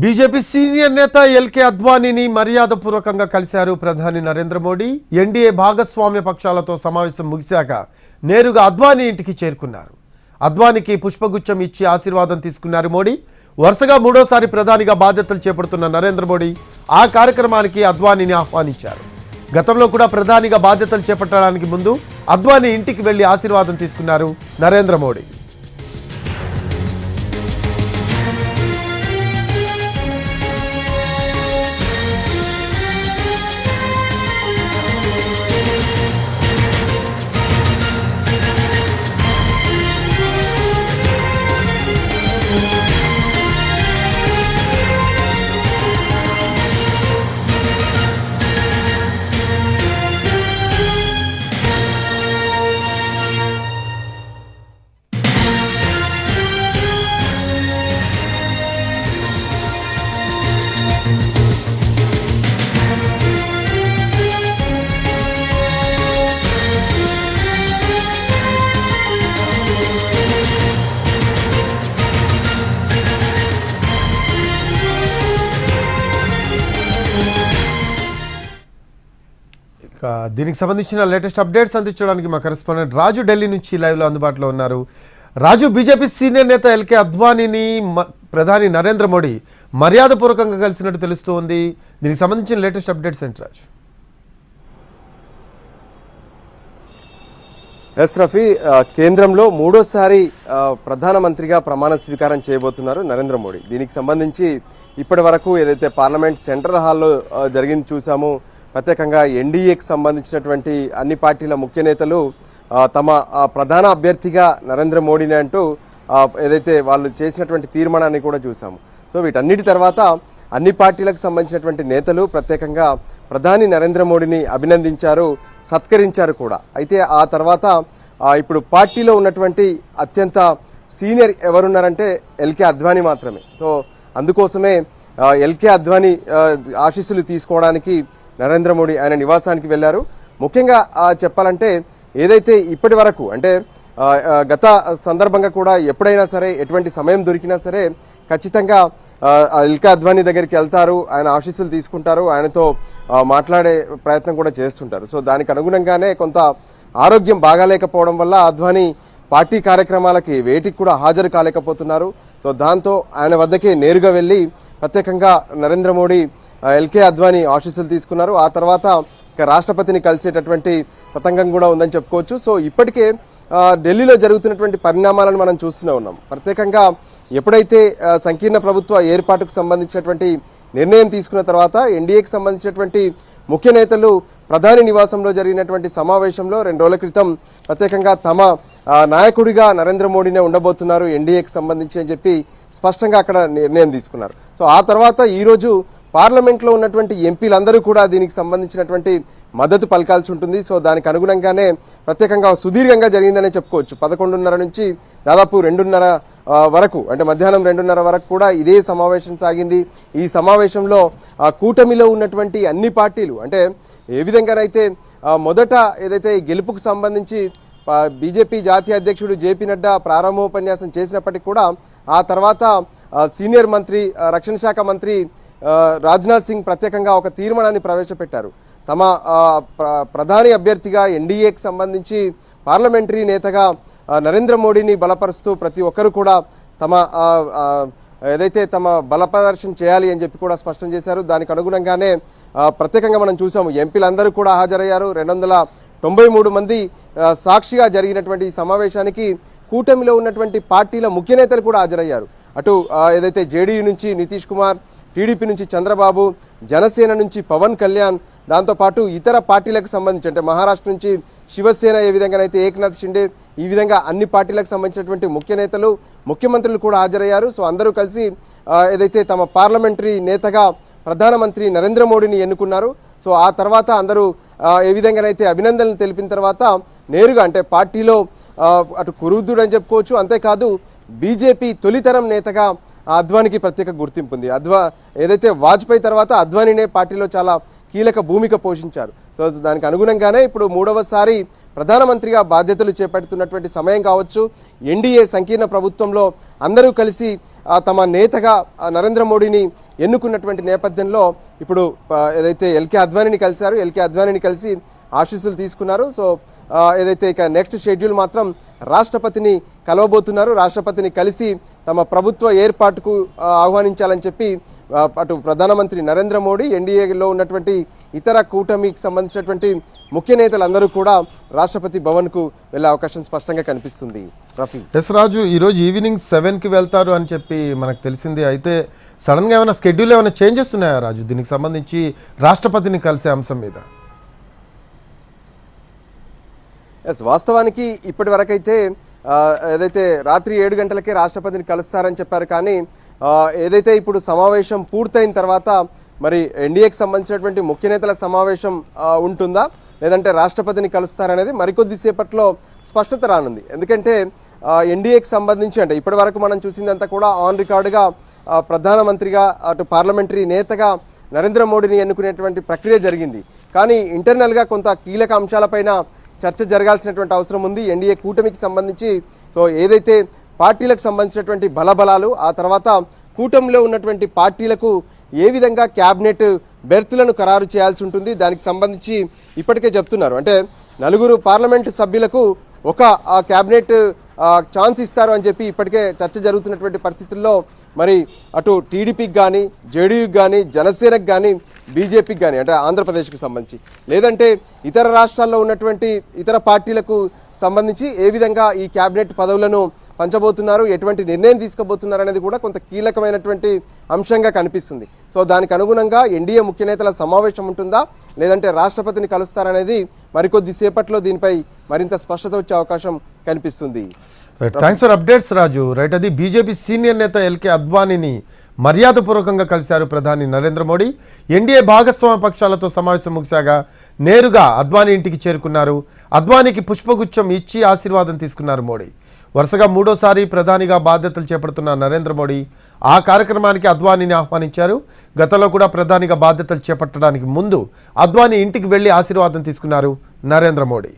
BJP senior నేత LK అద్వానీని మర్యాదపూర్వకంగా కలిశారు ప్రధాని నరేంద్ర మోడీ. ఎన్డీఏ భాగస్వామ్య పక్షాలతో సమావేశం ముగిశాక నేరుగా అద్వానీ ఇంటికి చేరుకున్నారు. అద్వానీకి పుష్పగుచ్చం ఇచ్చి ఆశీర్వాదం తీసుకున్నారు మోడీ. వరుసగా మూడోసారి ప్రధానిగా బాధ్యతలు చేపడుతున్న నరేంద్ర మోడీ ఆ కార్యక్రమానికి అద్వానీని ఆహ్వానించారు. గతంలో కూడా ప్రధానిగా బాధ్యతలు చేపట్టడానికి ముందు అద్వానీ ఇంటికి వెళ్ళి ఆశీర్వాదం తీసుకున్నారు నరేంద్ర మోడీ. దీనికి సంబంధించిన లేటెస్ట్ అప్డేట్స్ అందించడానికి మా కరెస్పాండెంట్ రాజు ఢిల్లీ నుంచి లైవ్లో అందుబాటులో ఉన్నారు. రాజు బీజేపీ సీనియర్ నేత ఎల్కే అద్వానీని ప్రధాని నరేంద్ర మోడీ మర్యాదపూర్వకంగా కలిసినట్టు తెలుస్తోంది. దీనికి సంబంధించిన లేటెస్ట్ అప్డేట్స్ ఏంటి రాజు? ఎస్ రఫీ కేంద్రంలో మూడోసారి ప్రధానమంత్రిగా ప్రమాణ స్వీకారం చేయబోతున్నారు నరేంద్ర మోడీ. దీనికి సంబంధించి ఇప్పటి వరకు ఏదైతే పార్లమెంట్ సెంట్రల్ హాల్లో జరిగింది చూసామో ప్రత్యేకంగా ఎన్డీఏకి సంబంధించినటువంటి అన్ని పార్టీల ముఖ్య నేతలు తమ ప్రధాన అభ్యర్థిగా నరేంద్ర మోడీని అంటూ ఏదైతే వాళ్ళు చేసినటువంటి తీర్మానాన్ని కూడా చూసాము. సో వీటన్నిటి తర్వాత అన్ని పార్టీలకు సంబంధించినటువంటి నేతలు ప్రత్యేకంగా ప్రధాని నరేంద్ర మోడీని అభినందించారు సత్కరించారు కూడా. అయితే ఆ తర్వాత ఇప్పుడు పార్టీలో ఉన్నటువంటి అత్యంత సీనియర్ ఎవరున్నారంటే ఎల్కే అద్వానీ మాత్రమే. సో అందుకోసమే ఎల్కే అద్వానీ ఆశీస్సులు తీసుకోవడానికి నరేంద్ర మోడీ ఆయన నివాసానికి వెళ్ళారు. ముఖ్యంగా చెప్పాలంటే ఏదైతే ఇప్పటి వరకు అంటే గత సందర్భంగా కూడా ఎప్పుడైనా సరే ఎటువంటి సమయం దొరికినా సరే ఖచ్చితంగా ఆ, ఇల్కా అద్వానీ దగ్గరికి వెళ్తారు ఆయన ఆశీస్సులు తీసుకుంటారు ఆయనతో మాట్లాడే ప్రయత్నం కూడా చేస్తుంటారు. సో దానికి అనుగుణంగానే కొంత ఆరోగ్యం బాగాలేకపోవడం వల్ల అద్వానీ పార్టీ కార్యక్రమాలకి వేటికి కూడా హాజరు కాలేకపోతున్నారు. సో దాంతో ఆయన వద్దకే నేరుగా వెళ్ళి ప్రత్యేకంగా నరేంద్ర మోడీ ఎల్కే అద్వానీ ఆశీస్సులు తీసుకున్నారు. ఆ తర్వాత ఇక రాష్ట్రపతిని కలిసేటటువంటి తతంగం కూడా ఉందని చెప్పుకోవచ్చు. సో ఇప్పటికే ఢిల్లీలో జరుగుతున్నటువంటి పరిణామాలను మనం చూస్తూనే ఉన్నాం. ప్రత్యేకంగా ఎప్పుడైతే సంకీర్ణ ప్రభుత్వ ఏర్పాటుకు సంబంధించినటువంటి నిర్ణయం తీసుకున్న తర్వాత ఎన్డీఏకి సంబంధించినటువంటి ముఖ్య నేతలు ప్రధాని నివాసంలో జరిగినటువంటి సమావేశంలో రెండు రోజుల క్రితం ప్రత్యేకంగా తమ నాయకుడిగా నరేంద్ర మోడీనే ఉండబోతున్నారు ఎన్డీఏకి సంబంధించి అని చెప్పి స్పష్టంగా అక్కడ నిర్ణయం తీసుకున్నారు. సో ఆ తర్వాత ఈరోజు పార్లమెంట్లో ఉన్నటువంటి ఎంపీలందరూ కూడా దీనికి సంబంధించినటువంటి మద్దతు పలకాల్సి ఉంటుంది. సో దానికి అనుగుణంగానే ప్రత్యేకంగా సుదీర్ఘంగా జరిగిందనే చెప్పుకోవచ్చు. పదకొండున్నర నుంచి దాదాపు రెండున్నర వరకు అంటే మధ్యాహ్నం రెండున్నర వరకు కూడా ఇదే సమావేశం సాగింది. ఈ సమావేశంలో కూటమిలో ఉన్నటువంటి అన్ని పార్టీలు అంటే ఏ విధంగానైతే మొదట ఏదైతే గెలుపుకు సంబంధించి బీజేపీ జాతీయ అధ్యక్షుడు జేపీ నడ్డా ప్రారంభోపన్యాసం చేసినప్పటికీ కూడా ఆ తర్వాత సీనియర్ మంత్రి రక్షణ శాఖ మంత్రి రాజ్నాథ్ సింగ్ ప్రత్యేకంగా ఒక తీర్మానాన్ని ప్రవేశపెట్టారు. తమ ప్ర- ప్రధాని అభ్యర్థిగా ఎన్డీఏకి సంబంధించి పార్లమెంటరీ నేతగా నరేంద్ర మోడీని బలపరుస్తూ ప్రతి ఒక్కరు కూడా తమ ఏదైతే తమ బలప్రదర్శన చేయాలి అని చెప్పి కూడా స్పష్టం చేశారు. దానికి అనుగుణంగానే ప్రత్యేకంగా మనం చూసాము ఎంపీలందరూ కూడా హాజరయ్యారు. రెండు వందల తొంభై మూడు మంది సాక్షిగా జరిగినటువంటి ఈ సమావేశానికి కూటమిలో ఉన్నటువంటి పార్టీల ముఖ్య నేతలు కూడా హాజరయ్యారు. అటు ఏదైతే జేడీయూ నుంచి నితీష్ కుమార్ టీడీపీ నుంచి చంద్రబాబు జనసేన నుంచి పవన్ కళ్యాణ్ దాంతోపాటు ఇతర పార్టీలకు సంబంధించి అంటే మహారాష్ట్ర నుంచి శివసేన ఏ విధంగానైతే ఏకనాథ్ షిండే ఈ విధంగా అన్ని పార్టీలకు సంబంధించినటువంటి ముఖ్య నేతలు ముఖ్యమంత్రులు కూడా హాజరయ్యారు. సో అందరూ కలిసి ఏదైతే తమ పార్లమెంటరీ నేతగా ప్రధానమంత్రి నరేంద్ర మోడీని ఎన్నుకున్నారు. సో ఆ తర్వాత అందరూ ఏ విధంగానైతే అభినందనలు తెలిపిన తర్వాత నేరుగా అంటే పార్టీలో అటు కురుదుడు అని చెప్పుకోవచ్చు. అంతేకాదు బీజేపీ తొలితరం నేతగా ఆ అద్వానికి ప్రత్యేక గుర్తింపు ఉంది. అద్వా ఏదైతే వాజ్పేయి తర్వాత అద్వానీనే పార్టీలో చాలా కీలక భూమిక పోషించారు. సో దానికి అనుగుణంగానే ఇప్పుడు మూడవసారి ప్రధానమంత్రిగా బాధ్యతలు చేపడుతున్నటువంటి సమయం కావచ్చు. ఎన్డీఏ సంకీర్ణ ప్రభుత్వంలో అందరూ కలిసి తమ నేతగా నరేంద్ర మోడీని ఎన్నుకున్నటువంటి నేపథ్యంలో ఇప్పుడు ఏదైతే ఎల్కే అద్వానీని కలిశారు ఎల్కే అద్వానీని కలిసి ఆశీస్సులు తీసుకున్నారు. సో ఏదైతే ఇక నెక్స్ట్ షెడ్యూల్ మాత్రం రాష్ట్రపతిని కలవబోతున్నారు. రాష్ట్రపతిని కలిసి తమ ప్రభుత్వ ఏర్పాటుకు ఆహ్వానించాలని చెప్పి అటు ప్రధానమంత్రి నరేంద్ర మోడీ ఎన్డీఏలో ఉన్నటువంటి ఇతర కూటమికి సంబంధించినటువంటి ముఖ్య నేతలందరూ కూడా రాష్ట్రపతి భవన్కు వెళ్ళే అవకాశం స్పష్టంగా కనిపిస్తుంది. రఫీ. ఎస్ రాజు ఈరోజు ఈవినింగ్ సెవెన్కి వెళ్తారు అని చెప్పి మనకు తెలిసింది. అయితే సడన్గా ఏమైనా షెడ్యూల్ ఏమైనా చేంజెస్ ఉన్నాయా రాజు? దీనికి సంబంధించి రాష్ట్రపతిని కలిసే అంశం మీద. ఎస్ వాస్తవానికి ఇప్పటి వరకైతే ఏదైతే రాత్రి ఏడు గంటలకే రాష్ట్రపతిని కలుస్తారని చెప్పారు కానీ ఏదైతే ఇప్పుడు సమావేశం పూర్తయిన తర్వాత మరి ఎన్డీఏకి సంబంధించినటువంటి ముఖ్య నేతల సమావేశం ఉంటుందా? లేదంటే రాష్ట్రపతిని కలుస్తారనేది మరికొద్ది సేపట్లో స్పష్టత రానుంది. ఎందుకంటే ఎన్డీఏకి సంబంధించి అంటే ఇప్పటి వరకు మనం చూసిందంతా కూడా ఆన్ రికార్డుగా ప్రధానమంత్రిగా అటు పార్లమెంటరీ నేతగా నరేంద్ర మోడీని ఎన్నుకునేటువంటి ప్రక్రియ జరిగింది. కానీ ఇంటర్నల్గా కొంత కీలక అంశాలపైన చర్చ జరగాల్సినటువంటి అవసరం ఉంది. ఎన్డీఏ కూటమికి సంబంధించి సో ఏదైతే పార్టీలకు సంబంధించినటువంటి బలబలాలు ఆ తర్వాత కూటమిలో ఉన్నటువంటి పార్టీలకు ఏ విధంగా క్యాబినెట్ బెర్త్లను ఖరారు చేయాల్సి ఉంటుంది దానికి సంబంధించి ఇప్పటికే చెప్తున్నారు. అంటే నలుగురు పార్లమెంటు సభ్యులకు ఒక ఆ క్యాబినెట్ ఛాన్స్ ఇస్తారు అని చెప్పి ఇప్పటికే చర్చ జరుగుతున్నటువంటి పరిస్థితుల్లో మరి అటు టీడీపీకి కానీ జేడీయూకి కానీ జనసేనకు కానీ బీజేపీకి కానీ అంటే ఆంధ్రప్రదేశ్కి సంబంధించి. లేదంటే ఇతర రాష్ట్రాల్లో ఉన్నటువంటి ఇతర పార్టీలకు సంబంధించి ఏ విధంగా ఈ క్యాబినెట్ పదవులను పంచబోతున్నారు ఎటువంటి నిర్ణయం తీసుకోబోతున్నారు అనేది కూడా కొంత కీలకమైనటువంటి అంశంగా కనిపిస్తుంది. సో దానికి అనుగుణంగా ఎన్డీఏ ముఖ్య నేతల సమావేశం ఉంటుందా? లేదంటే రాష్ట్రపతిని కలుస్తారనేది మరికొద్ది సేపట్లో దీనిపై మరింత స్పష్టత వచ్చే అవకాశం కనిపిస్తుంది. Thanks for updates Raju right అది బీజేపీ సీనియర్ నేత ఎల్కే అద్వానీని మర్యాదపూర్వకంగా కలిశారు ప్రధాని నరేంద్ర మోడీ. ఎన్డీఏ భాగస్వామ్య పక్షాలతో సమావేశం ముగిశాగా నేరుగా అద్వానీ ఇంటికి చేరుకున్నారు. అద్వానీకి పుష్పగుచ్చం ఇచ్చి ఆశీర్వాదం తీసుకున్నారు మోడీ. వరుసగా మూడోసారి ప్రధానిగా బాధ్యతలు చేపడుతున్న నరేంద్ర మోడీ ఆ కార్యక్రమానికి అద్వానీని ఆహ్వానించారు. గతంలో కూడా ప్రధానిగా బాధ్యతలు చేపట్టడానికి ముందు అద్వానీ ఇంటికి వెళ్ళి ఆశీర్వాదం తీసుకున్నారు నరేంద్ర మోడీ.